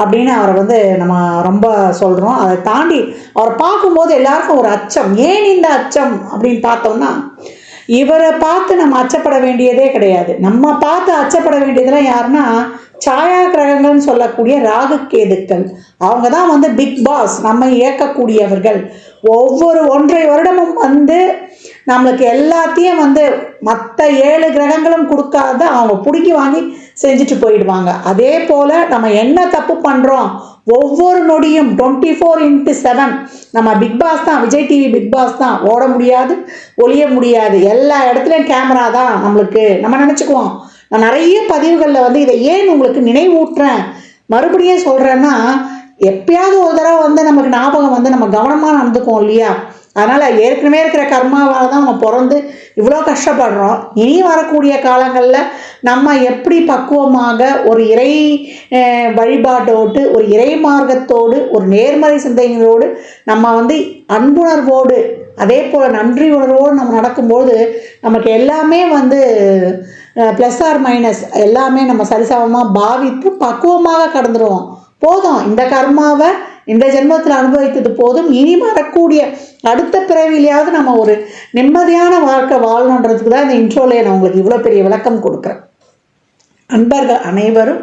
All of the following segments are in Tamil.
அப்படின்னு அவரை வந்து நம்ம ரொம்ப சொல்கிறோம் அதை தாண்டி அவரை பார்க்கும்போது எல்லாருக்கும் ஒரு அச்சம். ஏன் இந்த அச்சம் அப்படின்னு பார்த்தோம்னா இவரை பார்த்து நம்ம அச்சப்பட வேண்டியதே கிடையாது. நம்ம பார்த்து அச்சப்பட வேண்டியதெல்லாம் யாருன்னா சாயா கிரகங்கள்னு சொல்லக்கூடிய ராகு கேதுக்கள். அவங்க தான் வந்து பிக் பாஸ் நம்ம இயக்கக்கூடியவர்கள். ஒவ்வொரு ஒன்றை வருடமும் வந்து நம்மளுக்கு எல்லாத்தையும் வந்து மற்ற ஏழு கிரகங்களும் கொடுக்காத அவங்க பிடிக்கி வாங்கி செஞ்சுட்டு போயிடுவாங்க. அதே போல் நம்ம என்ன தப்பு பண்ணுறோம் ஒவ்வொரு நொடியும் டுவெண்ட்டி ஃபோர் இன்ட்டு செவன் நம்ம பிக் பாஸ் தான் விஜய் டிவி பிக் பாஸ் தான். ஓட முடியாது ஒளிய முடியாது. எல்லா இடத்துலையும் கேமரா தான் நம்மளுக்கு. நம்ம நினச்சிக்குவோம். நான் நிறைய பதிவுகளில் வந்து இதை ஏன் உங்களுக்கு நினைவூட்டுறேன்? மறுபடியும் சொல்கிறேன்னா எப்பயாவது ஒரு தடவை வந்து நமக்கு ஞாபகம் வந்து நம்ம கவனமாக நடந்துக்குவோம் இல்லையா? அதனால் ஏற்கனவே இருக்கிற கர்மாவால் தான் நம்ம பிறந்து இவ்வளோ கஷ்டப்படுறோம். இனி வரக்கூடிய காலங்களில் நம்ம எப்படி பக்குவமாக ஒரு இறை வழிபாட்டோடு ஒரு இறை மார்க்கத்தோடு ஒரு நேர்மறை சிந்தனைகளோடு நம்ம வந்து அன்புணர்வோடு அதே போல் நன்றி உணர்வோடு நம்ம நடக்கும்போது நமக்கு எல்லாமே வந்து ப்ளஸ் ஆர் மைனஸ் எல்லாமே நம்ம சரிசமமாக பாவித்து பக்குவமாக கடந்துருவோம். போதும். இந்த கர்மாவை இந்த ஜென்மத்தில் அனுபவித்தது போதும். இனி வரக்கூடிய அடுத்த பிறவிலையாவது நம்ம ஒரு நிம்மதியான வாழ்க்கை வாழணுன்றதுக்கு தான் இந்த இன்ட்ரோலே நான் உங்களுக்கு இவ்வளோ பெரிய விளக்கம் கொடுக்குறேன். அன்பர்கள் அனைவரும்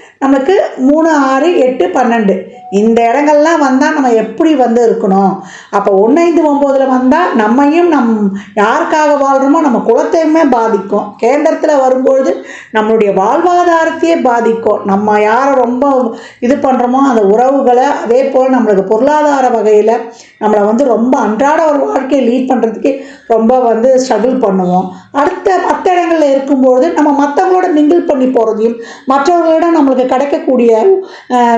நமக்கு மூணு ஆறு எட்டு பன்னெண்டு. இந்த இடங்கள்லாம் வந்தால் நம்ம எப்படி வந்து இருக்கணும்? அப்போ ஒன்று ஐந்து ஒம்போதில் வந்தால் நம்மையும் நம் யாருக்காக வாழ்கிறோமோ நம்ம குலத்தையுமே பாதிக்கும். கேந்திரத்தில் வரும்பொழுது நம்மளுடைய வாழ்வாதாரத்தையே பாதிக்கும். நம்ம யாரை ரொம்ப இது பண்ணுறோமோ அந்த உறவுகளை அதே போல் நம்மளுக்கு பொருளாதார வகையில் நம்மளை வந்து ரொம்ப அன்றாட ஒரு வாழ்க்கையை லீட் பண்ணுறதுக்கு ரொம்ப வந்து ஸ்ட்ரகிள் பண்ணுவோம். அடுத்த மற்ற இடங்களில் இருக்கும்பொழுது நம்ம மற்றவங்களோட மிங்கிள் பண்ணி போகிறதையும் மற்றவர்களிடம் நம்மளுக்கு கிடைக்கக்கூடிய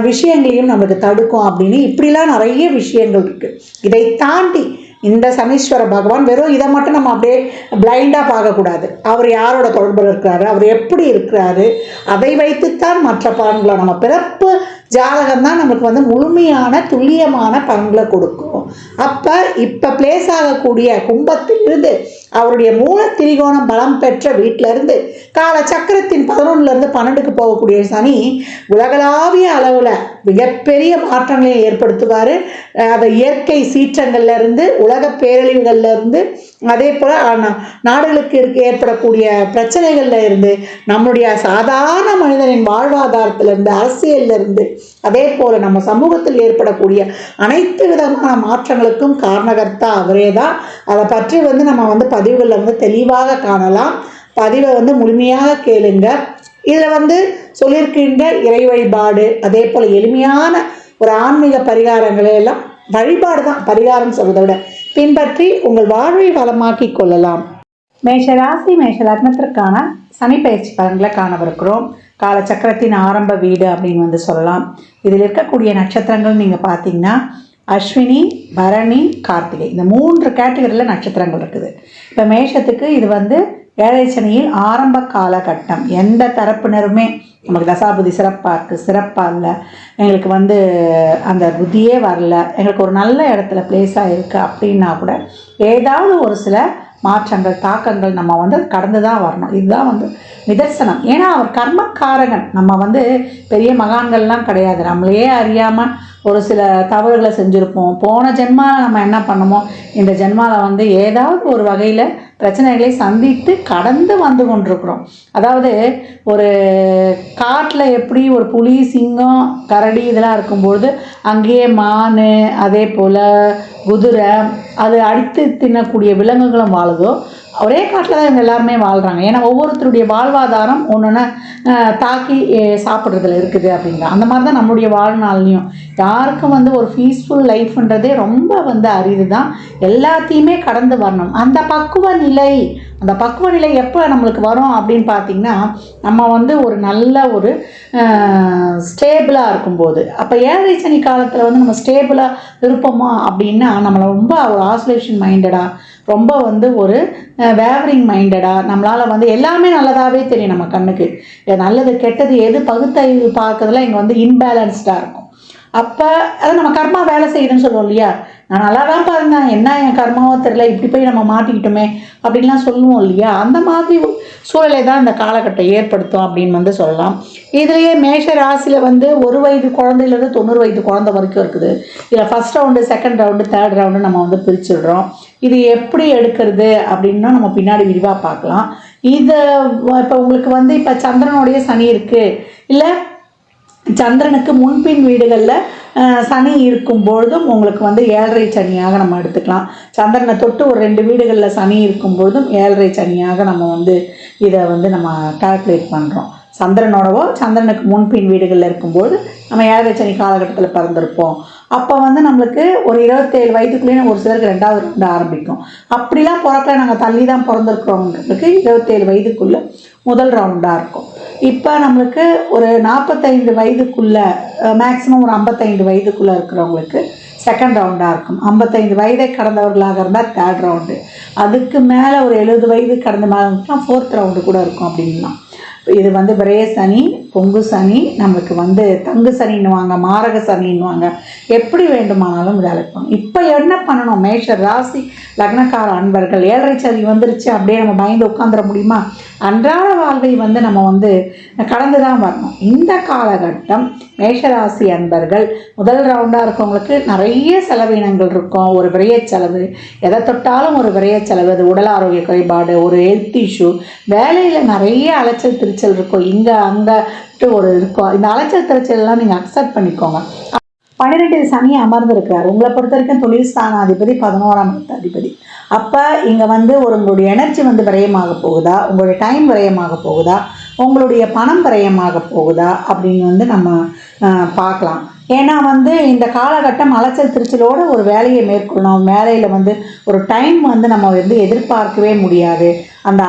விஷயங்களையும் நம்மளுக்கு தடுக்கும் அப்படின்னு இப்படிலாம் நிறைய விஷயங்கள் இருக்குது இதை தாண்டி இந்த சனீஸ்வர பகவான் வெறும் இதை மட்டும் நம்ம அப்படியே பிளைண்டாக பார்க்கக்கூடாது. அவர் யாரோட தொடர்பில் இருக்கிறாரு? அவர் எப்படி இருக்கிறாரு? அதை வைத்துத்தான் மற்ற பலன்களை நம்ம பிறப்பு ஜாதகம் தான் நமக்கு வந்து முழுமையான துல்லியமான பலன்களை கொடுக்கும். அப்போ இப்போ பிளேஸ் ஆகக்கூடிய கும்பத்திலிருந்து அவருடைய மூல திரிகோணம் பலம் பெற்ற வீட்டிலிருந்து கால சக்கரத்தின் பதினொன்றுலேருந்து பன்னெண்டுக்கு போகக்கூடிய சனி உலகளாவிய அளவில் மிகப்பெரிய மாற்றங்களை ஏற்படுத்துவார். அதை இயற்கை சீற்றங்கள்லேருந்து உலக பேரழிவுகள்லேருந்து அதே போல் நாடுகளுக்கு இருக்க ஏற்படக்கூடிய பிரச்சனைகளில் இருந்து நம்மளுடைய சாதாரண மனிதனின் வாழ்வாதாரத்திலிருந்து அரசியல்ல இருந்து அதே போல் நம்ம சமூகத்தில் ஏற்படக்கூடிய அனைத்து விதமான மாற்றங்களுக்கும் காரணகர்த்தா அவரே தான். அதை பற்றி வந்து நம்ம வந்து பதிவுகளில் வந்து தெளிவாக காணலாம். பதிவை வந்து முழுமையாக கேளுங்க. இதில் வந்து சொல்லியிருக்கின்ற இறை வழிபாடு அதே போல் எளிமையான ஒரு ஆன்மீக பரிகாரங்களை எல்லாம் வழிபாடு தான் பரிகாரம் சொல்வதை விட. பின்பற்றி உங்கள் வாழ்வை வளமாக்கி கொள்ளலாம். மேஷராசி மேஷ லக்னத்திற்கான சனி பயிற்சி பலன்களை காணவிருக்கிறோம். காலச்சக்கரத்தின் ஆரம்ப வீடு அப்படின்னு வந்து சொல்லலாம். இதில் இருக்கக்கூடிய நட்சத்திரங்கள் நீங்கள் பார்த்தீங்கன்னா அஸ்வினி பரணி கார்த்திகை. இந்த மூன்று கேட்டகரியில் நட்சத்திரங்கள் இருக்குது. இப்போ மேஷத்துக்கு இது வந்து ஏழை சனியில் ஆரம்ப காலகட்டம். எந்த தரப்பினருமே நமக்கு தசாபுதி சிறப்பாக இருக்குது சிறப்பாக இல்லை. எங்களுக்கு வந்து அந்த புத்தியே வரல. எங்களுக்கு ஒரு நல்ல இடத்துல ப்ளேஸாக இருக்குது அப்படின்னா கூட ஏதாவது ஒரு சில மாற்றங்கள் தாக்கங்கள் நம்ம வந்து கடந்து தான் வரணும். இதுதான் வந்து நிதர்சனம். ஏன்னா அவர் கர்மக்காரகன். நம்ம வந்து பெரிய மகான்கள்லாம் கிடையாது. நம்மளையே அறியாமல் ஒரு சில தவறுகளை செஞ்சுருப்போம். போன ஜென்மாவில் நம்ம என்ன பண்ணமோ இந்த ஜென்மாவில் வந்து ஏதாவது ஒரு வகையில் பிரச்சனைகளை சந்தித்து கடந்து வந்து கொண்டிருக்கிறோம். அதாவது ஒரு காட்டில் எப்படி ஒரு புலி சிங்கம் கரடி இதெல்லாம் இருக்கும்பொழுது அங்கேயே மான் அதே போல் குதிரை அது அடித்து தின்னக்கூடிய விலங்குகளும் வாழுதோ ஒரே காட்டில் தான் இவங்க எல்லாருமே வாழ்கிறாங்க ஏன்னா ஒவ்வொருத்தருடைய வாழ்வாதாரம் ஒன்று தாக்கி சாப்பிட்றதுல இருக்குது அப்படிங்கிற. அந்த மாதிரி தான் நம்மளுடைய வாழ்நாள்லையும். யாருக்கும் வந்து ஒரு பீஸ்ஃபுல் லைஃப்ன்றதே ரொம்ப வந்து அரிது தான் எல்லாத்தையுமே கடந்து வரணும். அந்த பக்குவ நிலை அந்த பக்குவ நிலை எப்போ நம்மளுக்கு வரும் அப்படின்னு பார்த்தீங்கன்னா நம்ம வந்து ஒரு நல்ல ஒரு ஸ்டேபிளாக இருக்கும்போது. அப்போ ஏழரை சனி காலத்தில் வந்து நம்ம ஸ்டேபிளாக இருப்போமா அப்படின்னா நம்மளை ரொம்ப ஒரு ஆசோலேஷன் மைண்டடாக ரொம்ப வந்து ஒரு வேவரிங் மைண்டடாக நம்மளால் வந்து எல்லாமே நல்லதாகவே தெரியும் நம்ம கண்ணுக்கு. நல்லது கெட்டது எது பகுத்தறிவு பார்க்கறதுல இங்கே வந்து இன்பேலன்ஸ்டாக இருக்கும். அப்போ அதை நம்ம கர்மா வேலை செய்யுதுன்னு சொல்லுவோம் இல்லையா? நான் நல்லா தான் பாருங்க. என்ன என் கர்மாவோ தெரில இப்படி போய் நம்ம மாட்டிக்கிட்டோமே அப்படின்லாம் சொல்லுவோம் இல்லையா? அந்த மாதிரி சூழலை தான் இந்த காலகட்டம் ஏற்படுத்தும் அப்படின்னு வந்து சொல்லலாம். இதுலேயே மேஷ ராசியில் வந்து ஒரு வயது குழந்தையிலேருந்து தொண்ணூறு வயது குழந்தை வரைக்கும் இருக்குது. இதில் first round second round third round நம்ம வந்து பிரிச்சுடுறோம். இது எப்படி எடுக்கிறது அப்படின்னா நம்ம பின்னாடி விரிவாக பார்க்கலாம். இதை இப்போ உங்களுக்கு வந்து இப்போ சந்திரனுடைய சனி இருக்குது இல்லை சந்திரனுக்கு முன்பின் வீடுகளில் சனி இருக்கும் பொழுதும் உங்களுக்கு வந்து ஏழரை சனியாக நம்ம எடுத்துக்கலாம். சந்திரனை தொட்டு ஒரு ரெண்டு வீடுகளில் சனி இருக்கும் பொழுதும் ஏழரை சனியாக நம்ம வந்து இதை வந்து நம்ம கால்குலேட் பண்ணுறோம் சந்திரனோடவோ சந்திரனுக்கு முன்பின் வீடுகளில் இருக்கும்போது நம்ம ஏழரை சனி காலகட்டத்தில் பிறந்திருப்போம். அப்போ வந்து நம்மளுக்கு ஒரு இருபத்தேழு வயதுக்குள்ளேயே ஒரு சிலருக்கு ரெண்டாவது ரவுண்டு ஆரம்பிக்கும். அப்படிலாம் பிறக்கல நாங்கள் தள்ளி தான் பிறந்திருக்கிறவங்களுக்கு இருபத்தேழு வயதுக்குள்ளே முதல் ரவுண்டாக இருக்கும். இப்போ நம்மளுக்கு ஒரு நாற்பத்தைந்து வயதுக்குள்ளே மேக்ஸிமம் ஒரு ஐம்பத்தைந்து வயதுக்குள்ளே இருக்கிறவங்களுக்கு செகண்ட் ரவுண்டாக இருக்கும். ஐம்பத்தைந்து வயதை கடந்தவர்களாக இருந்தால் தேர்ட் ரவுண்டு அதுக்கு மேலே ஒரு எழுபது வயது கடந்த மேலே ஃபோர்த் ரவுண்டு கூட இருக்கும் அப்படின்லாம் இது வந்து பிரேசனி பொங்கு சனி நம்மளுக்கு வந்து தங்கு சனின்னுவாங்க மாரக சனின்னுவாங்க. எப்படி வேண்டுமானாலும் இதை அழைப்போம். இப்போ என்ன பண்ணணும்? மேஷர் ராசி லக்னக்கார அன்பர்கள் ஏழரை சனி வந்துருச்சு அப்படியே நம்ம பயந்து உட்காந்துட முடியுமா? அன்றாட வாழ்வை வந்து நம்ம வந்து கடந்து தான் வரணும். இந்த காலகட்டம் மேஷராசி அன்பர்கள் முதல் ரவுண்டாக இருக்கவங்களுக்கு நிறைய செலவினங்கள் இருக்கும். ஒரு விரைய செலவு எதை தொட்டாலும் ஒரு விரைய செலவு அது உடல் ஆரோக்கிய குறைபாடு ஒரு ஹெல்த் இஷ்யூ வேலையில் நிறைய அலைச்சல் திருச்சல் இருக்கும். இங்கே அங்கே ஒரு இருக்கும். இந்த அலைச்சல் திருச்சல்லாம் நீங்கள் அக்செப்ட் பண்ணிக்கோங்க. பன்னிரெண்டு சனி அமர்ந்திருக்கிறார். உங்களை பொறுத்த வரைக்கும் தொழில் ஸ்தானாதிபதி பதினோராம் இடத்து அதிபதி. அப்போ இங்கே வந்து ஒரு உங்களுடைய எனர்ஜி வந்து விரயமாக போகுதா? உங்களுடைய டைம் விரயமாக போகுதா? உங்களுடைய பணம் விரயமாக போகுதா? அப்படின்னு வந்து நம்ம பார்க்கலாம். ஏன்னா வந்து இந்த காலகட்டம் அலைச்சல் திருச்சலோடு ஒரு வேலையை மேற்கொள்ளணும். வேலையில் வந்து ஒரு டைம் வந்து நம்ம வந்து எதிர்பார்க்கவே முடியாது. அந்த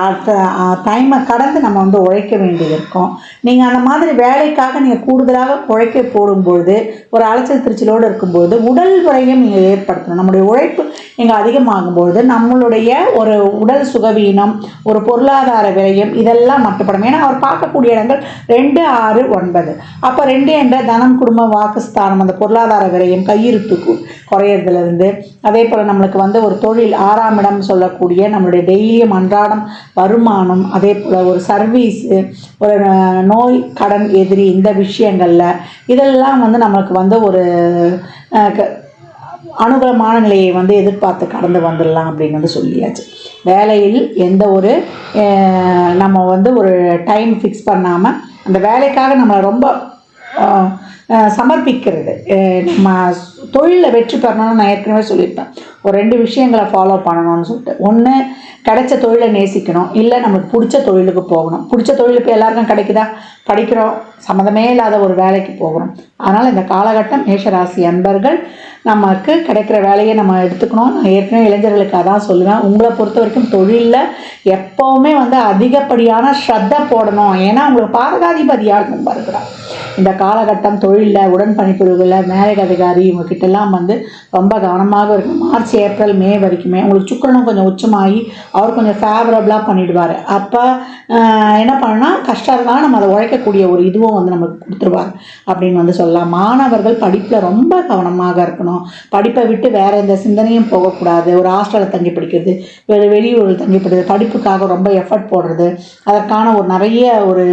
டைமை கடந்து நம்ம வந்து உழைக்க வேண்டியது இருக்கும் நீங்கள் அந்த மாதிரி வேலைக்காக நீங்கள் கூடுதலாக உழைக்க போடும்பொழுது ஒரு அலைச்சல் திருச்சலோடு இருக்கும்பொழுது உடல் விரயம் நீங்கள் ஏற்படுத்தணும். நம்முடைய உழைப்பு இங்கே அதிகமாகும்பொழுது நம்மளுடைய ஒரு உடல் சுகவீனம் ஒரு பொருளாதார விரயம் இதெல்லாம் மட்டுப்படும். ஏன்னா அவர் பார்க்கக்கூடிய இடங்கள் ரெண்டு ஆறு ஒன்பது. அப்போ ரெண்டு என்ற தனம் குடும்ப வாக்குஸ்தானம் அந்த பொருளாதார விரயம் கையிருப்பு குறையிறதுலேருந்து குறையறதுலேருந்து அதே போல் நம்மளுக்கு வந்து ஒரு தொழில் ஆறாம் இடம் சொல்லக்கூடிய நம்மளுடைய டெய்லியும் அன்றாடம் வருமானம் அதே போல் ஒரு சர்வீஸு ஒரு நோய் கடன் எதிரி இந்த விஷயங்களில் இதெல்லாம் வந்து நம்மளுக்கு வந்து ஒரு க- அனுகூலமான நிலையை வந்து எதிர்பார்த்து கடந்து வந்துடலாம் அப்படின்னு வந்து சொல்லியாச்சு. வேலையில் எந்த ஒரு நம்ம வந்து ஒரு டைம் ஃபிக்ஸ் பண்ணாமல் அந்த வேலைக்காக நம்மளை ரொம்ப சமர்ப்பிக்கிறது. நம்ம தொழிலில் வெற்றி பெறணும்னு நான் ஏற்கனவே சொல்லியிருப்பேன். ஒரு ரெண்டு விஷயங்களை ஃபாலோ பண்ணணும்னு சொல்லிட்டு. ஒன்று கிடைச்ச தொழிலை நேசிக்கணும். இல்லை நமக்கு பிடிச்ச தொழிலுக்கு போகணும். பிடிச்ச தொழில் இப்போ எல்லாருக்கும் கிடைக்குதா? படிக்கிறோம். சம்மந்தமே இல்லாத ஒரு வேலைக்கு போகிறோம் அதனால் இந்த காலகட்டம் மேஷராசி அன்பர்கள் நமக்கு கிடைக்கிற வேலையை நம்ம எடுத்துக்கணும். நான் ஏற்கனவே இளைஞர்களுக்கு அதான் சொல்லுவேன். உங்களை பொறுத்த வரைக்கும் தொழிலில் எப்போவுமே வந்து அதிகப்படியான ஸ்ரத்தை போடணும். ஏன்னா உங்களுக்கு பாதகாதிபதியாக இருக்கும் இந்த காலகட்டம் தொழிலில் உடன் பணிபுரிவுகளில் மேலக அதிகாரி இவங்ககிட்டலாம் வந்து ரொம்ப கவனமாக இருக்கும் மார்ச் ஏப்ரல் மே வரைக்குமே உங்களுக்கு சுக்கரனும் கொஞ்சம் உச்சமாகி அவர் கொஞ்சம் ஃபேவரபுளாக பண்ணிடுவார். அப்போ என்ன பண்ணால் கஷ்டம் இருந்தால் நம்ம அதை உழைக்கக்கூடிய ஒரு இதுவும் வந்து நமக்கு கொடுத்துருவார் அப்படின்னு வந்து சொல்லலாம். மாணவர்கள் படிப்பில் ரொம்ப கவனமாக இருக்கணும். படிப்பை விட்டு வேறு எந்த சிந்தனையும் போகக்கூடாது. ஒரு ஹாஸ்டலில் தங்கி படிக்கிறது வேறு வெளியூரில் தங்கி படிக்கிறது படிப்புக்காக ரொம்ப எஃபர்ட் போடுறது அதற்கான ஒரு நிறைய ஒரு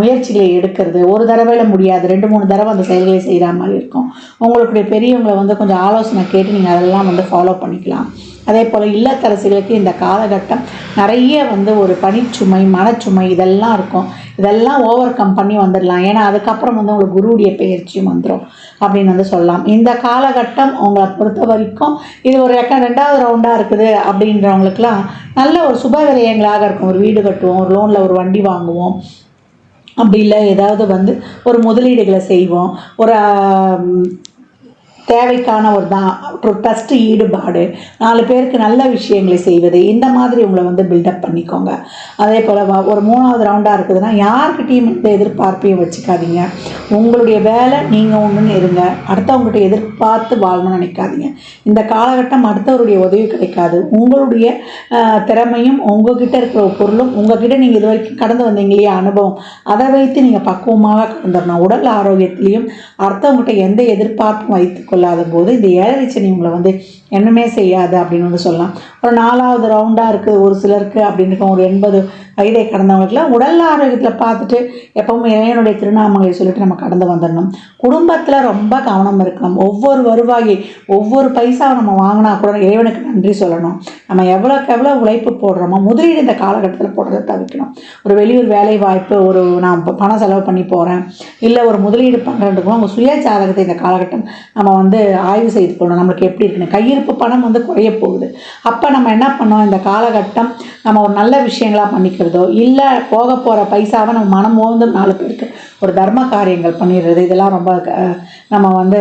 முயற்சிகளை எடுக்கிறது. ஒரு தடவையில் முடியாது. ரெண்டு மூணு தடவை அந்த செயல்களை செய்கிற மாதிரி இருக்கும். உங்களுடைய பெரியவங்களை வந்து கொஞ்சம் ஆலோசனை கேட்டு நீங்கள் அதெல்லாம் வந்து ஃபாலோ பண்ணிக்கலாம். அதே போல் இல்லத்தரசிகளுக்கு இந்த காலகட்டம் நிறைய வந்து ஒரு பணிச்சுமை மனச்சுமை இதெல்லாம் இருக்கும். இதெல்லாம் ஓவர் கம் பண்ணி வந்துடலாம். ஏன்னா அதுக்கப்புறம் வந்து உங்களுக்கு குருவுடைய பயிற்சியும் வந்துடும் அப்படின்னு வந்து சொல்லலாம். இந்த காலகட்டம் உங்களை பொறுத்த வரைக்கும் இது ஒரு ரெக்க ரெண்டாவது ரவுண்டாக இருக்குது அப்படின்றவங்களுக்குலாம் நல்ல ஒரு சுப விரயங்களாக இருக்கும். ஒரு வீடு கட்டுவோம் ஒரு லோனில் ஒரு வண்டி வாங்குவோம். அப்படி இல்லை ஏதாவது வந்து ஒரு முதலீடுகளை செய்வோம். ஒரு தேவைக்கானவர் தேவைக்கான ஒரு தான் ஒரு ஈடுபாடு. நாலு பேருக்கு நல்ல விஷயங்களை செய்வது. இந்த மாதிரி உங்களை வந்து பில்டப் பண்ணிக்கோங்க. அதே போல் ஒரு மூணாவது ரவுண்டாக இருக்குதுன்னா யார்கிட்டையும் எந்த எதிர்பார்ப்பையும் வச்சுக்காதீங்க. உங்களுடைய வேலை நீங்கள் ஒன்றுன்னு இருங்க. அடுத்தவங்ககிட்ட எதிர்பார்த்து வாழணும்னு நினைக்காதீங்க. இந்த காலகட்டம் அடுத்தவருடைய உதவி கிடைக்காது. உங்களுடைய திறமையும் உங்ககிட்ட இருக்கிற பொருளும் உங்ககிட்ட நீங்கள் இது வரைக்கும் கடந்து வந்தீங்க இல்லையா அனுபவம் அதை வைத்து நீங்கள் பக்குவமாக கடந்துடணும். உடல் ஆரோக்கியத்திலையும் அடுத்தவங்ககிட்ட எந்த எதிர்பார்ப்பும் வைத்துக்கொள்ள சொல்லாத போது இந்த ஏழரை சனி உங்களை வந்து என்னமே செய்யாது அப்படின்னு வந்து சொல்லலாம். ஒரு நாலாவது ரவுண்டாக இருக்குது ஒரு சிலருக்கு அப்படின்னு இருக்கும் ஒரு எண்பது வயதை கடந்தவங்களுக்குலாம் உடல் ஆரோக்கியத்தில் பார்த்துட்டு எப்பவும் இறைவனுடைய திருநாமங்களை சொல்லிட்டு நம்ம கடந்து வந்துடணும். குடும்பத்தில் ரொம்ப கவனம் இருக்கணும். ஒவ்வொரு வருவாயை ஒவ்வொரு பைசாவை நம்ம வாங்கினா கூட இறைவனுக்கு நன்றி சொல்லணும். நம்ம எவ்வளோக்கு எவ்வளோ உழைப்பு போடுறோமோ முதலீடு இந்த காலகட்டத்தில் போடுறதை தவிர்க்கணும். ஒரு வெளியூர் வேலை வாய்ப்பு ஒரு நான் இப்போ பணம் செலவு பண்ணி போகிறேன் இல்லை ஒரு முதலீடு பண்ணுறதுக்கும் உங்கள் சுய ஜாதகத்தை இந்த காலகட்டம் நம்ம வந்து ஆய்வு செய்து கொள்ளணும். நம்மளுக்கு எப்படி இருக்குன்னு. கையிருப்பு பணம் வந்து குறைய போகுது. அப்போ நம்ம என்ன பண்ணோம்? இந்த காலகட்டம் நம்ம ஒரு நல்ல விஷயங்களாக பண்ணிக்கிறதோ இல்லை போக போகிற பைசாவை நம்ம மனம் மோந்து நாலு பேருக்கு ஒரு தர்ம காரியங்கள் பண்ணிடுறது இதெல்லாம் ரொம்ப நம்ம வந்து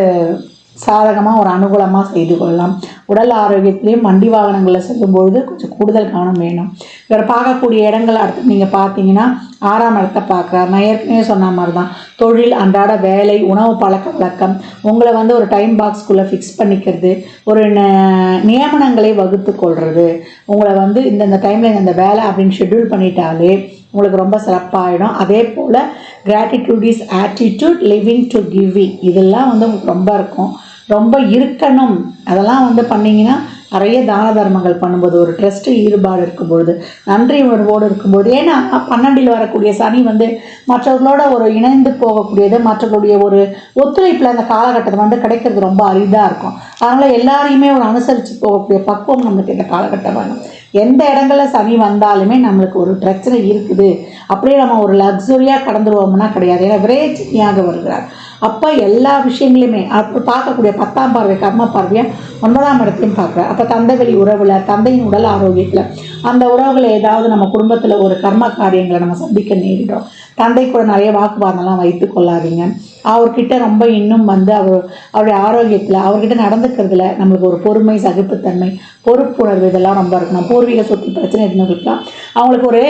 சாதகமாக ஒரு அனுகூலமாக செய்து கொள்ளலாம். உடல் ஆரோக்கியத்திலையும் வண்டி வாகனங்களில் செல்லும்பொழுது கொஞ்சம் கூடுதல் கவனம் வேணும். இவர் பார்க்கக்கூடிய இடங்கள் அடுத்து நீங்கள் பார்த்தீங்கன்னா ஆறாம் இடத்தை பார்க்குறாரு. நான் ஏற்கனவே சொன்ன மாதிரி தான் தொழில் அன்றாட வேலை உணவு பழக்க வழக்கம். உங்களை வந்து ஒரு டைம் பாக்ஸ்க்குள்ளே ஃபிக்ஸ் பண்ணிக்கிறது. ஒரு ந- நியமனங்களை வகுத்து கொள்வது உங்களை வந்து இந்தந்த டைமில் இந்தந்த வேலை அப்படின்னு ஷெட்யூல் பண்ணிட்டாலே உங்களுக்கு ரொம்ப சிறப்பாகிடும் அதே போல் gratitude is attitude living to giving இதெல்லாம் வந்து உங்களுக்கு ரொம்ப இருக்கும். ரொம்ப இருக்கணும். அதெல்லாம் வந்து பண்ணிங்கன்னா நிறைய தான தர்மங்கள் பண்ணும்போது ஒரு ட்ரஸ்ட்டு ஈடுபாடு இருக்கும்பொழுது நன்றி உணர்வோடு இருக்கும்போது ஏன்னா பன்னெண்டில் வரக்கூடிய சனி வந்து மற்றவர்களோட ஒரு இணைந்து போகக்கூடியது மற்றவர்களுடைய ஒரு ஒத்துழைப்பில் அந்த காலகட்டத்தில் வந்து கிடைக்கிறது ரொம்ப அரிதாக இருக்கும். அதனால் எல்லாரையுமே ஒரு அனுசரித்து போகக்கூடிய பக்குவம் நம்மளுக்கு இந்த காலகட்டம் வேணும். எந்த இடங்களில் சனி வந்தாலுமே நம்மளுக்கு ஒரு பிரச்சனை இருக்குது. அப்படியே நம்ம ஒரு லக்ஸுரியாக கடந்துருவோம்னா கிடையாது. ஏன்னா விரைச்சியாக வருகிறார். அப்போ எல்லா விஷயங்களையுமே அப்போ பார்க்கக்கூடிய பத்தாம் பார்வை கர்ம பார்வையாக ஒன்பதாம் இடத்தையும் பார்க்குறேன் அப்போ தந்தை வழி உறவில் தந்தையின் உடல் ஆரோக்கியத்தில் அந்த உறவுகளை ஏதாவது நம்ம குடும்பத்தில் ஒரு கர்ம காரியங்களை நம்ம சந்திக்க நேரிடும் தந்தை கூட நிறைய வாக்குவாதம்லாம் வைத்து கொள்ளாதீங்க. அவர்கிட்ட ரொம்ப இன்னும் வந்து அவர் அவருடைய ஆரோக்கியத்தில் அவர்கிட்ட நடந்துக்கிறதுல நம்மளுக்கு ஒரு பொறுமை சகிப்புத்தன்மை பொறுப்புணர்வு இதெல்லாம் ரொம்ப இருக்கணும் பூர்வீக சொத்து பிரச்சனை இருந்தவங்களுக்குலாம் அவங்களுக்கு ஒரு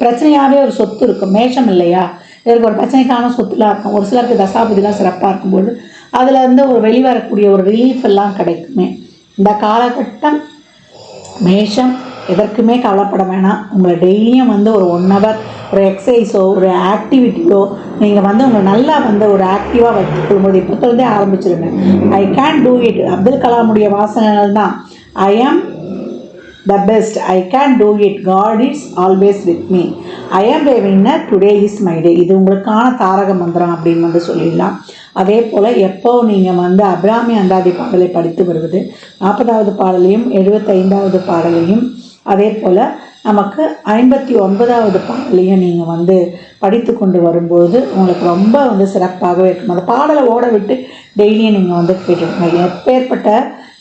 பிரச்சனையாகவே ஒரு சொத்து இருக்கும். மேஷம் இல்லையா? இதற்கு ஒரு பிரச்சனைக்கான சொத்துலாம் இருக்கும். ஒரு சிலருக்கு தசாபதிலாம் சிறப்பாக இருக்கும்போது அதில் இருந்து ஒரு வெளிவரக்கூடிய ஒரு ரிலீஃப் எல்லாம் கிடைக்குமே. இந்த காலகட்டம் மேஷம் எதற்குமே கவலைப்பட வேணாம். உங்களை டெய்லியும் வந்து ஒரு ஒன் ஹவர் ஒரு எக்ஸசைஸோ ஒரு ஆக்டிவிட்டியோ நீங்கள் வந்து உங்களை நல்லா வந்து ஒரு ஆக்டிவாக வச்சுக்கொள்ளும்போது இப்போத்திலேருந்தே ஆரம்பிச்சிருங்க. I can do it Abdul கலாமுடைய வாசகங்கள் தான் I am the best I can do it God is always with me I am a winner today is my day இது உங்களுக்கான தாரக மந்திரம் அப்படின்னு வந்து சொல்லிடலாம். அதே போல் எப்போ நீங்கள் வந்து அபிராமி அந்தாதி பாடலை படித்து வருவது? நாற்பதாவது பாடலையும் எழுபத்தைந்தாவது பாடலையும் அதே போல் நமக்கு ஐம்பத்தி ஒன்பதாவது பாடலையும் நீங்கள் வந்து படித்து கொண்டு வரும்போது உங்களுக்கு ரொம்ப வந்து சிறப்பாகவே இருக்கும். அந்த பாடலை ஓட விட்டு டெய்லியும் நீங்கள் வந்து கேட்டுருங்க எப்பேற்பட்ட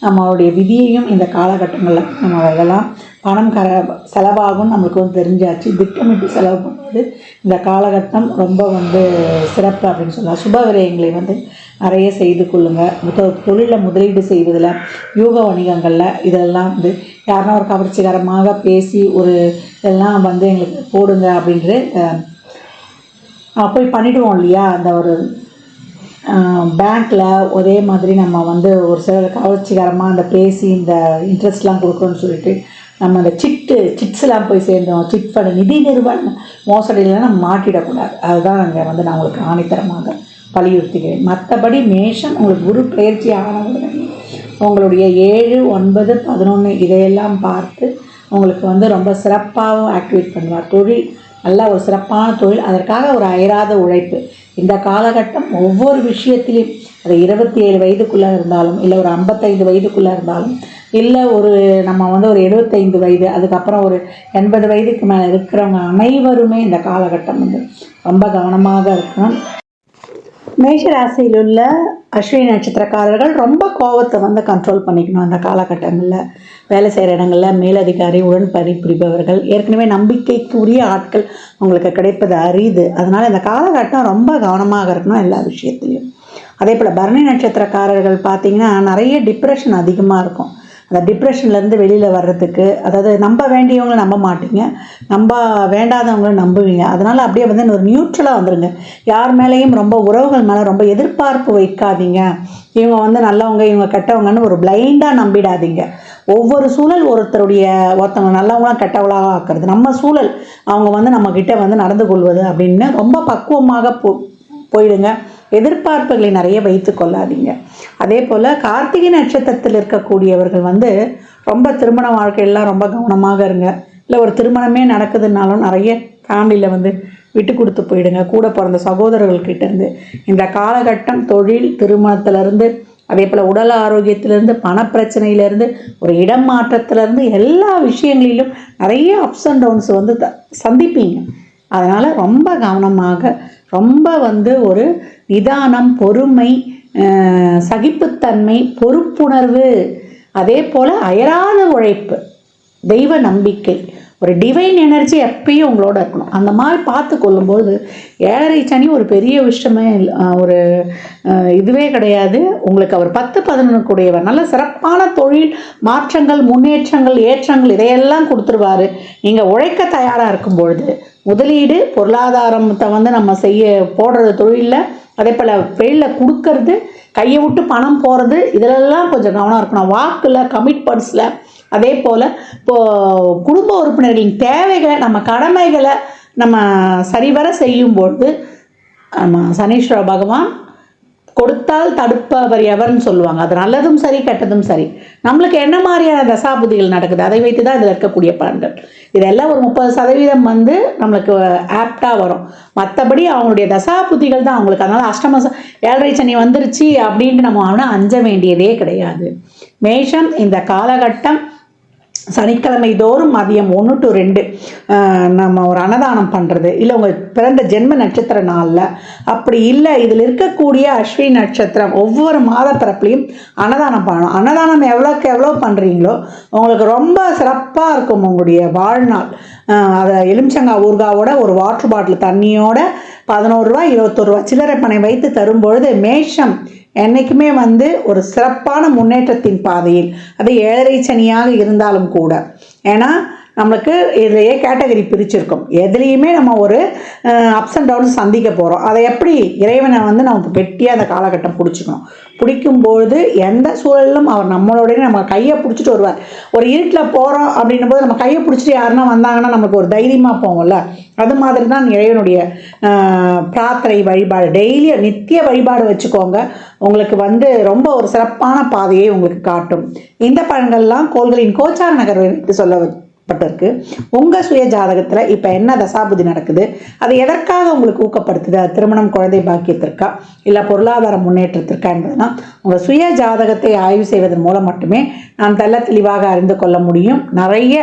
நம்மளுடைய விதியையும் இந்த காலகட்டங்களில் நம்ம வரலாம் பணம் கர செலவாகும் நம்மளுக்கு வந்து தெரிஞ்சாச்சு. திட்டமிட்டு செலவு பண்ணுவது இந்த காலகட்டம் ரொம்ப வந்து சிறப்பு அப்படின்னு சொல்லலாம். சுப விரயங்களை வந்து நிறைய செய்து கொள்ளுங்கள் தொழிலில் முதலீடு செய்வதில் யூக வணிகங்களில் இதெல்லாம் வந்து யாருன்னா ஒரு கவர்ச்சிகரமாக பேசி ஒரு இதெல்லாம் வந்து எங்களுக்கு போடுங்க அப்படின்ட்டு போய் பண்ணிவிடுவோம் இல்லையா? அந்த ஒரு பேங்க்கில் ஒரே மாதிரி நம்ம வந்து ஒரு சில கவர்ச்சிகரமாக அந்த பேசி இந்த இன்ட்ரெஸ்ட்லாம் கொடுக்குறோன்னு சொல்லிட்டு நம்ம அந்த சிட்டு சிட்ஸ்லாம் போய் சேர்ந்தோம். சிட் ஃபண்ட் நிதி நிறுவன மோசடியில் நம்ம மாட்டிடக்கூடாது. அதுதான் அங்கே வந்து நான் உங்களுக்கு ஆணித்தரமாக வலியுறுத்துகிறேன். மற்றபடி மேஷம் உங்களுக்கு குரு பயிற்சி ஆன உங்களுடைய ஏழு ஒன்பது பதினொன்று இதையெல்லாம் பார்த்து உங்களுக்கு வந்து ரொம்ப சிறப்பாகவும் ஆக்டிவேட் பண்ணுவார். தொழில் நல்ல ஒரு சிறப்பான தொழில். அதற்காக ஒரு அயராத உழைப்பு. இந்த காலகட்டம் ஒவ்வொரு விஷயத்திலையும் அது இருபத்தி ஏழு வயதுக்குள்ளே இருந்தாலும் இல்லை ஒரு ஐம்பத்தைந்து வயதுக்குள்ளே இருந்தாலும் இல்லை ஒரு நம்ம வந்து ஒரு எழுபத்தைந்து வயது அதுக்கப்புறம் ஒரு எண்பது வயதுக்கு மேலே இருக்கிறவங்க அனைவருமே இந்த காலகட்டம் வந்து ரொம்ப கவனமாக இருக்கணும். மேஷ உள்ள அஸ்வினி நட்சத்திரக்காரர்கள் ரொம்ப கோவத்தை வந்து கண்ட்ரோல் பண்ணிக்கணும் அந்த காலகட்டங்களில். வேலை செய்கிற இடங்களில் மேலதிகாரி உடன் பணிபுரிபவர்கள் ஏற்கனவே நம்பிக்கைக்குரிய ஆட்கள் உங்களுக்கு கிடைப்பது அரிது. அதனால் இந்த காலகட்டம் ரொம்ப கவனமாக இருக்கணும் எல்லா விஷயத்துலையும். அதே போல் பரணி நட்சத்திரக்காரர்கள் பார்த்தீங்கன்னா நிறைய டிப்ரெஷன் அதிகமாக இருக்கும். அந்த டிப்ரெஷன்லேருந்து வெளியில் வர்றதுக்கு அதாவது நம்ப வேண்டியவங்களை நம்ப மாட்டீங்க. நம்ப வேண்டாதவங்களை நம்புவீங்க. அதனால் அப்படியே வந்து ஒரு நியூட்ரலாக வந்துடுங்க யார் மேலேயும் ரொம்ப உறவுகள் மேலே ரொம்ப எதிர்பார்ப்பு வைக்காதீங்க. இவங்க வந்து நல்லவங்க இவங்க கெட்டவங்கன்னு ஒரு பிளைண்டாக நம்பிடாதீங்க. ஒவ்வொரு சூழல் ஒருத்தருடைய ஒருத்தவங்க நல்லவங்களாம் கெட்டவளாக ஆக்குறது. நம்ம சூழல் அவங்க வந்து நம்மக்கிட்ட வந்து நடந்து கொள்வது அப்படின்னு ரொம்ப பக்குவமாக போ போயிடுங்க. எதிர்பார்ப்புகளை நிறைய வைத்து கொள்ளாதீங்க. அதே போல் கார்த்திகை நட்சத்திரத்தில் இருக்கக்கூடியவர்கள் வந்து ரொம்ப திருமண வாழ்க்கையெல்லாம் ரொம்ப கவனமாக இருங்க. இல்லை ஒரு திருமணமே நடக்குதுனாலும் நிறைய ஃபேமிலியில் வந்து விட்டு கொடுத்து போயிடுங்க. கூட பிறந்த சகோதரர்கள்கிட்டேருந்து இந்த காலகட்டம் தொழில் திருமணத்திலேருந்து அதே போல் உடல் ஆரோக்கியத்திலேருந்து பணப்பிரச்சனையிலேருந்து ஒரு இடம் மாற்றத்திலேருந்து எல்லா விஷயங்களிலும் நிறைய அப்ஸ் அண்ட் டவுன்ஸ் வந்து த- சந்திப்பீங்க. அதனால் ரொம்ப கவனமாக ரொம்ப வந்து ஒரு நிதானம் பொறுமை சகிப்புத்தன்மை பொறுப்புணர்வு அதே போல் அயராத உழைப்பு தெய்வ நம்பிக்கை ஒரு டிவைன் எனர்ஜி எப்பயும் உங்களோட இருக்கணும். அந்த மாதிரி பார்த்து கொள்ளும்போது ஏழரை சனி ஒரு பெரிய விஷயமே ஒரு இதுவே கிடையாது. உங்களுக்கு அவர் பத்து பதினொன்று கூடியவர் நல்ல சிறப்பான தொழில் மாற்றங்கள் முன்னேற்றங்கள் ஏற்றங்கள் இதையெல்லாம் கொடுத்துருவாரு. நீங்கள் உழைக்க தயாராக இருக்கும் பொழுது முதலீடு பொருளாதாரத்தை வந்து நம்ம செய்ய போடுறது தொழிலில் அதே போல் வெளியில் கொடுக்கறது கையை விட்டு பணம் போகிறது இதிலெல்லாம் கொஞ்சம் கவனம் இருக்கணும். வாக்கில் கமிட்மெண்ட்ஸில் அதே போல் இப்போது குடும்ப உறுப்பினர்களின் தேவைகளை நம்ம கடமைகளை நம்ம சரிவர செய்யும்பொழுது நம்ம சனீஸ்வர பகவான் கொடுத்தால் தடுப்பவர் எவர்னு சொல்லுவாங்க. அது நல்லதும் சரி கெட்டதும் சரி. நம்மளுக்கு என்ன மாதிரியான தசாபுதிகள் நடக்குது? அதை வைத்து தான் இதில் இருக்கக்கூடிய பலன்கள். இதெல்லாம் ஒரு முப்பது சதவீதம் வந்து நம்மளுக்கு ஆப்டாக வரும். மற்றபடி அவங்களுடைய தசாபுதிகள் தான் அவங்களுக்கு. அதனால் அஷ்டம ஏழரை சனி வந்துருச்சு அப்படின்ட்டு நம்ம அவனை அஞ்ச வேண்டியதே கிடையாது. மேஷம் இந்த காலகட்டம் சனிக்கிழமை தோறும் மதியம் ஒன்று டு ரெண்டு நம்ம ஒரு அன்னதானம் பண்ணுறது இல்லை உங்கள் பிறந்த ஜென்ம நட்சத்திர நாளில். அப்படி இல்லை இதில் இருக்கக்கூடிய அஸ்வினி நட்சத்திரம் ஒவ்வொரு மாத பிறப்புலையும் அன்னதானம் பண்ணணும். அன்னதானம் எவ்வளோக்கு எவ்வளோ பண்ணுறீங்களோ உங்களுக்கு ரொம்ப சிறப்பாக இருக்கும் உங்களுடைய வாழ்நாள். அதை எலுமிச்சங்கா ஊர்காவோட ஒரு வாட்டர் பாட்டில் தண்ணியோட பதினோரு ரூபா இருபத்தொரு ரூபா சில்லறை பணை வைத்து தரும்பொழுது மேஷம் என்றைக்குமே வந்து ஒரு சிறப்பான முன்னேற்றத்தின் பாதையில் அது ஏழரை சனியாக இருந்தாலும் கூட. ஏன்னா நம்மளுக்கு இதிலேயே கேட்டகரி பிரிச்சிருக்கோம். எதுலேயுமே நம்ம ஒரு அப்ஸ் அண்ட் டவுன்ஸ் சந்திக்க போகிறோம் அதை எப்படி இறைவனை வந்து நம்ம வெட்டியாக அந்த காலகட்டம் பிடிச்சிக்கணும்? பிடிக்கும்பொழுது எந்த சூழலிலும் அவர் நம்மளோடய நம்ம கையை பிடிச்சிட்டு வருவார். ஒரு இருட்டில் போகிறோம் அப்படின்னும் போது நம்ம கையை பிடிச்சிட்டு யாருன்னா வந்தாங்கன்னா நமக்கு ஒரு தைரியமாக போவோம்ல? அது மாதிரி தான் இறைவனுடைய பிரார்த்தனை வழிபாடு. டெய்லி நித்திய வழிபாடு வச்சுக்கோங்க. உங்களுக்கு வந்து ரொம்ப ஒரு சிறப்பான பாதையை உங்களுக்கு காட்டும். இந்த பழங்கள்லாம் கோள்களின் கோச்சார நகர் சொல்ல பட்டிருக்கு உங்கள் சுய ஜாதகத்தில் இப்போ என்ன தசாபுதி நடக்குது? அது எதற்காக உங்களுக்கு ஊக்கப்படுத்துது? அது திருமணம் குழந்தை பாக்கியத்திற்கா? இல்லை பொருளாதார முன்னேற்றத்திற்கா என்பதெல்லாம் உங்கள் சுய ஜாதகத்தை ஆய்வு செய்வதன் மூலம் மட்டுமே நாம் தெல்ல தெளிவாக அறிந்து கொள்ள முடியும். நிறைய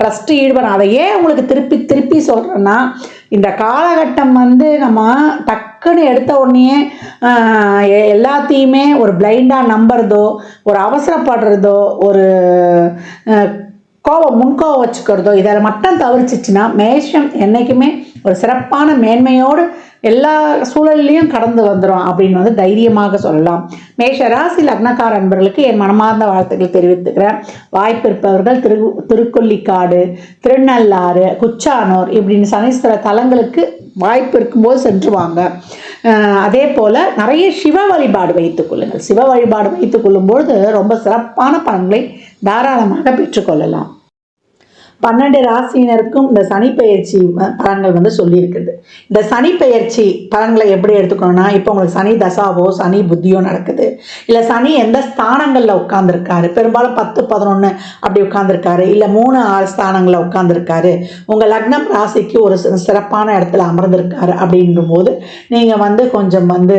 ட்ரஸ்ட் ஈடுபடும் அதை ஏன் உங்களுக்கு திருப்பி திருப்பி சொல்கிறேன்னா இந்த காலகட்டம் வந்து நம்ம டக்குன்னு எடுத்த உடனே எல்லாத்தையுமே ஒரு பிளைண்டாக நம்புறதோ ஒரு அவசரப்படுறதோ ஒரு கோவம் முன்கோவம் வச்சுக்கிறதோ இதில் மட்டும் தவிர்த்துச்சுன்னா மேஷம் என்றைக்குமே ஒரு சிறப்பான மேன்மையோடு எல்லா சூழல்லையும் கடந்து வந்துடும் அப்படின்னு வந்து தைரியமாக சொல்லலாம். மேஷ ராசி லக்னக்கார அன்பர்களுக்கு என் மனமார்ந்த வாழ்த்துக்கள் தெரிவித்துக்கிறேன். வாய்ப்பு இருப்பவர்கள் திரு திருக்கொல்லிக்காடு திருநள்ளாறு குச்சானூர் இப்படின்னு சனீஸ்வர தலங்களுக்கு வாய்ப்பு இருக்கும்போது சென்று வாங்க அதே போல் நிறைய சிவ வழிபாடு வைத்துக் கொள்ளுங்கள். சிவ வழிபாடு வைத்துக் கொள்ளும்பொழுது ரொம்ப சிறப்பான பலன்களை தாராளமாக பெற்றுக்கொள்ளலாம் பன்னெண்டு ராசியினருக்கும் இந்த சனிப்பெயர்ச்சி பலன்கள் வந்து சொல்லியிருக்குது. இந்த சனிப்பெயர்ச்சி பலன்களை எப்படி எடுத்துக்கணும்னா இப்போ உங்களுக்கு சனி தசாவோ சனி புத்தியோ நடக்குது. இல்லை சனி எந்த ஸ்தானங்களில் உட்காந்துருக்காரு பெரும்பாலும் பத்து பதினொன்று அப்படி உட்காந்துருக்காரு இல்லை மூணு ஆறு ஸ்தானங்களில் உட்காந்துருக்காரு உங்கள் லக்னம் ராசிக்கு ஒரு சிறப்பான இடத்துல அமர்ந்திருக்காரு அப்படின்றும் போது நீங்கள் வந்து கொஞ்சம் வந்து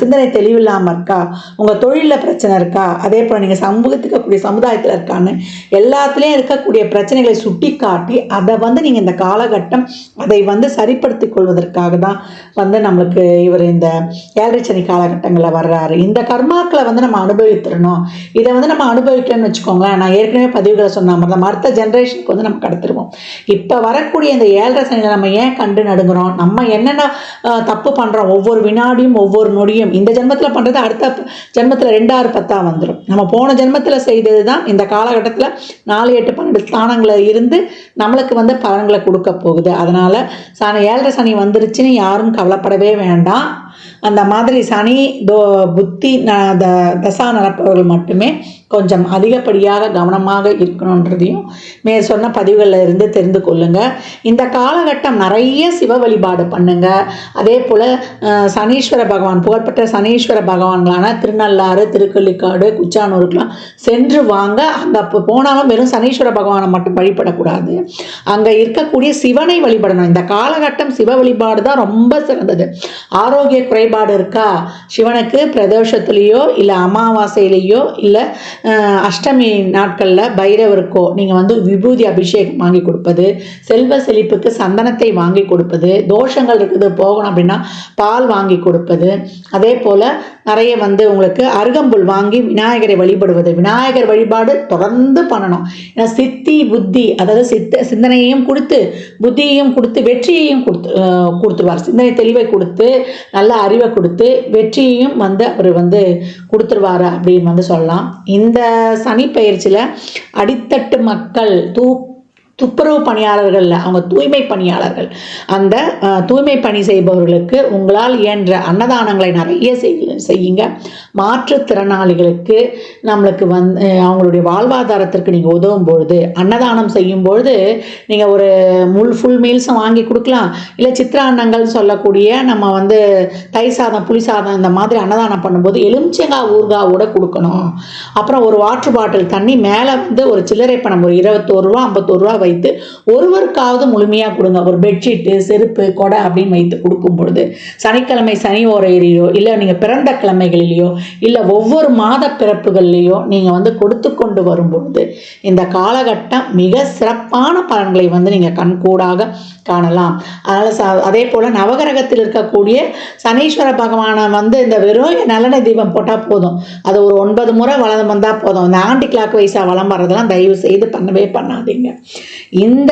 சிந்தனை தெளிவில்லாமல் இருக்கா? உங்கள் தொழிலில் பிரச்சனை இருக்கா? அதே போல் நீங்கள் சமூகத்துக்கு இருக்கக்கூடிய சமுதாயத்தில் இருக்கான்னு எல்லாத்துலேயும் இருக்கக்கூடிய பிரச்சனைகளை சுட்டி காட்டி அதை வந்து நீங்கள் இந்த காலகட்டம் அதை வந்து சரிப்படுத்தி கொள்வதற்காக தான் வந்து நம்மளுக்கு இவர் இந்த ஏழரைச்சனி காலகட்டங்களில் வர்றாரு. இந்த கர்மாக்களை வந்து நம்ம அனுபவித்துடணும் இதை வந்து நம்ம அனுபவிக்கணும்னு வச்சுக்கோங்களேன். நான் ஏற்கனவே பதிவுகளை சொன்ன மாதிரி தான் அடுத்த ஜென்ரேஷனுக்கு வந்து நம்ம கடத்திருவோம் இப்போ வரக்கூடிய இந்த ஏழரை சனியில் நம்ம ஏன் கண்டு நடுங்குறோம்? நம்ம என்னென்ன தப்பு பண்ணுறோம் ஒவ்வொரு வினாடியும் ஒவ்வொரு நொடியும். இந்த ஜென்மத்தில் பண்ணுறது அடுத்த ஜென்மத்தில் ரெண்டாறு பத்தாக வந்துடும் நம்ம போன ஜென்மத்தில் செய்தது தான் இந்த காலகட்டத்தில் நாலு எட்டு பன்னெண்டு ஸ்தானங்களில் இருந்து நம்மளுக்கு வந்து பலன்களை கொடுக்க போகுது. அதனால் சனி ஏழரை சனி வந்துருச்சுன்னு யாரும் கவலைப்படவே வேண்டாம். அந்த மாதிரி சனி தோ புத்தி த தசா நடப்பவர்கள் மட்டுமே கொஞ்சம் அதிகப்படியாக கவனமாக இருக்கணுன்றதையும் மே சொன்ன பதிவுகளில் இருந்து தெரிந்து கொள்ளுங்க. இந்த காலகட்டம் நிறைய சிவ வழிபாடு பண்ணுங்க. அதே போல் சனீஸ்வர பகவான் புகழ்பெற்ற சனீஸ்வர பகவான்களான திருநள்ளாறு திருக்கள்ளிக்காடு குச்சானூருக்கெலாம் சென்று வாங்க. அங்கே அப்போ போனாலும் வெறும் சனீஸ்வர பகவானை மட்டும் வழிபடக்கூடாது. அங்கே இருக்கக்கூடிய சிவனை வழிபடணும். இந்த காலகட்டம் சிவ வழிபாடு தான் ரொம்ப சிறந்தது. ஆரோக்கிய குறைபாடு இருக்கா? சிவனுக்கு பிரதோஷத்துலேயோ இல்லை அமாவாசையிலேயோ இல்லை அஷ்டமி நாட்களில் பைரவருக்கோ நீங்கள் வந்து விபூதி அபிஷேகம் வாங்கி கொடுப்பது செல்வ செழிப்புக்கு சந்தனத்தை வாங்கி கொடுப்பது தோஷங்கள் இருக்குது போகணும் அப்படின்னா பால் வாங்கி கொடுப்பது. அதே போல் நிறைய வந்து உங்களுக்கு அருகம்புல் வாங்கி விநாயகரை வழிபடுவது. விநாயகர் வழிபாடு தொடர்ந்து பண்ணணும். ஏன்னா சித்தி புத்தி அதாவது சித்த சிந்தனையையும் கொடுத்து புத்தியையும் கொடுத்து வெற்றியையும் கொடுத்து கொடுத்துருவார். சிந்தனை தெளிவை கொடுத்து நல்ல அறிவு கொடுத்து வெற்றியையும் வந்து அவர் வந்து கொடுத்துருவாரு அப்படின்னு வந்து சொல்லலாம். இந்த சனி பயிற்சியில் அடித்தட்டு மக்கள் தூ துப்புரவு பணியாளர்களில் அவங்க தூய்மை பணியாளர்கள். அந்த தூய்மை பணி செய்பவர்களுக்கு உங்களால் இயன்ற அன்னதானங்களை நிறைய செய்- செய்யுங்க. மாற்றுத்திறனாளிகளுக்கு நம்மளுக்கு வந்து அவங்களுடைய வாழ்வாதாரத்திற்கு நீங்கள் உதவும் பொழுது அன்னதானம் செய்யும் பொழுது நீங்கள் ஒரு முள் ஃபுல் மீல்ஸும் வாங்கி கொடுக்கலாம். இல்லை சித்திரான்னங்கள் சொல்லக்கூடிய நம்ம வந்து தயிர் சாதம் புளி சாதம் இந்த மாதிரி அன்னதானம் பண்ணும்போது எலுமிச்சங்காய் ஊர்காவோட கொடுக்கணும். அப்புறம் ஒரு வாட்டர் பாட்டில் தண்ணி மேலே வந்து ஒரு சில்லறை பணம் ஒரு இருபத்தோரு ரூபா ஐம்பத்தோரு ரூபா வைத்து ஒருவருக்காவது முழுமையாக கொடுங்க. ஒரு பெட்ஷீட்டு செருப்பு கொடை அப்படின்னு வைத்து கொடுக்கும் பொழுது சனிக்கிழமை சனி ஓரையிலையோ இல்லை நீங்கள் பிறந்த கிழமைகளிலேயோ இல்லை ஒவ்வொரு மாத பிறப்புகள்லேயோ நீங்கள் வந்து கொடுத்து கொண்டு வரும்பொழுது இந்த காலகட்டம் மிக சிறப்பான பலன்களை வந்து நீங்கள் கண்கூடாக காணலாம். அதனால் ச அதே போல் நவகிரகத்தில் இருக்கக்கூடிய சனீஸ்வர பகவானை வந்து இந்த வெறும் நல்லெண்ணெய் தீபம் போட்டால் போதும். அது ஒரு ஒன்பது முறை வளம் வந்தால் போதும். இந்த ஆண்டி கிளாக் வைஸாக வளம் வர்றதெல்லாம் தயவு செய்து பண்ணவே பண்ணாதீங்க. இந்த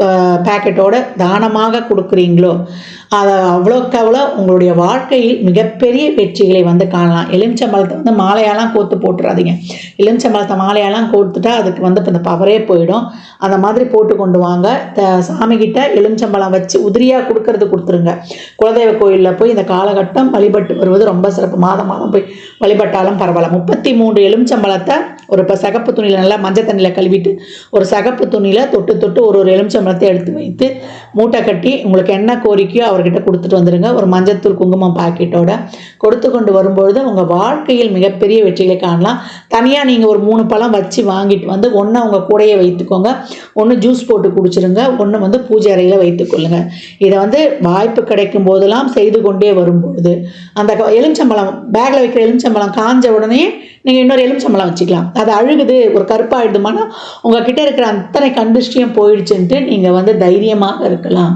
பேக்கெட்டோட தானமாக கொடுக்குறீங்களோ? அதை அவ்வளோக்கு அவ்வளோ உங்களுடைய வாழ்க்கையில் மிகப்பெரிய வெற்றிகளை வந்து காணலாம். எலுமிச்சம்பழத்தை வந்து மாலையாலாம் கோத்து போட்டுறாதீங்க. எலுமிச்சம்பழத்தை மாலையாலாம் கோத்துட்டா அதுக்கு வந்து இப்போ இந்த பவரே போயிடும். அந்த மாதிரி போட்டு கொண்டு வாங்க. த- சாமிகிட்ட எலுமிச்சம்பழம் வச்சு உதிரியாக கொடுக்கறது கொடுத்துருங்க. குலதெய்வ கோயிலில் போய் இந்த காலகட்டம் வழிபட்டு வருவது ரொம்ப சிறப்பு. மாதம் மாதம் போய் வழிபட்டாலும் பரவாயில்ல. முப்பத்தி மூன்று எலுமிச்சம்பழத்தை ஒரு இப்போ சகப்பு துணியில் நல்லா மஞ்சள் தண்ணியில் கழுவிட்டு ஒரு சகப்பு துணியில் தொட்டு தொட்டு ஒரு ஒரு எலுமிச்சம்பழத்தை எடுத்து வைத்து மூட்டை கட்டி உங்களுக்கு என்ன கோரிக்கையோ அவர்கிட்ட கொடுத்துட்டு வந்துடுங்க ஒரு மஞ்சத்தூள் குங்குமம் பாக்கெட்டோட கொடுத்து கொண்டு வரும்பொழுது உங்கள் வாழ்க்கையில் மிகப்பெரிய வெற்றிகளை காணலாம். தனியாக நீங்கள் ஒரு மூணு பழம் வச்சு வாங்கிட்டு வந்து ஒன்று உங்கள் கூடையே வைத்துக்கோங்க. ஒன்று ஜூஸ் போட்டு குடிச்சிருங்க. ஒன்று வந்து பூஜை அறையில் வைத்துக்கொள்ளுங்க இதை வந்து வாய்ப்பு கிடைக்கும் போதெல்லாம் செய்து கொண்டே வரும்பொழுது அந்த எலுமிச்சம்பழம் பேக்கில் வைக்கிற எலுமிச்சம்பழம் காஞ்ச உடனே நீங்கள் இன்னொரு எலுமிச்சம்பழம் வச்சுக்கலாம். அது அழுகுது ஒரு கருப்பாயிடுமானா உங்ககிட்ட இருக்கிற அத்தனை கண்டிஷ்டியும் போயிடுச்சுன்ட்டு நீங்கள் வந்து தைரியமாக இருக்கலாம்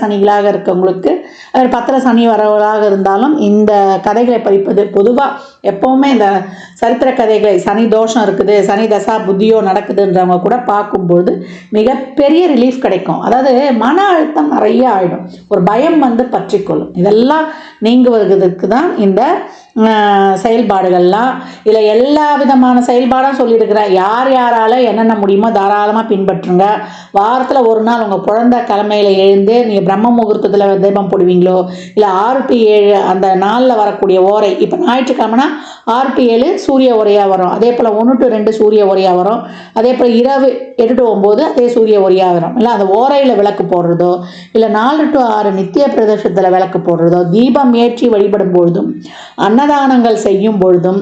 சனிகளாக இருக்கவங்களுக்கு அது சனி வரவர்களாக இருந்தாலும் இந்த கதைகளை படிப்பது பொதுவாக எப்போவுமே இந்த சரித்திர கதைகளை சனி தோஷம் இருக்குது சனி தசா புத்தியோ நடக்குதுன்றவங்க கூட பார்க்கும்போது மிகப்பெரிய ரிலீஃப் கிடைக்கும். அதாவது மன அழுத்தம் நிறைய ஆகிடும் ஒரு பயம் வந்து பற்றிக்கொள்ளும். இதெல்லாம் நீங்குவதற்கு தான் இந்த செயல்பாடுகள்லாம் இதில் எல்லா விதமான செயல்பாடும் சொல்லியிருக்கிறேன். யார் யாரால என்னென்ன முடியுமோ தாராளமாக பின்பற்றுங்க. வாரத்தில் ஒரு நாள் உங்கள் குழந்த கிழமையில் எழுந்து நீங்கள் பிரம்ம முகூர்த்தத்தில் தீபம் போடுவீங்களோ இல்லை ஆறு டு ஏழு அந்த நாளில் வரக்கூடிய ஓரை இப்போ ஞாயிற்றுக்கிழமைனா ஆறு டு ஏழு சூரிய உரையாக வரும். அதே போல் ஒன்று டு ரெண்டு சூரிய உரையாக வரும். அதே போல் இரவு எட்டு டு ஒம்பது அதே சூரிய உரையாக வரும். இல்லை அந்த ஓரையில் விளக்கு போடுறதோ இல்லை நாலு டு ஆறு நித்திய பிரதேசத்தில் விளக்கு போடுறதோ தீபம் ஏற்றி வழிபடும் பொழுதும் அன்னதானங்கள் செய்யும் பொழுதும்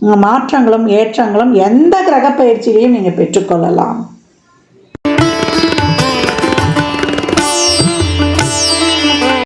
மாற்றங்களும் மாற்றங்களும் ஏற்றங்களும் எந்த கிரக பயிற்சியிலையும் நீங்கள் பெற்றுக்கொள்ளலாம்.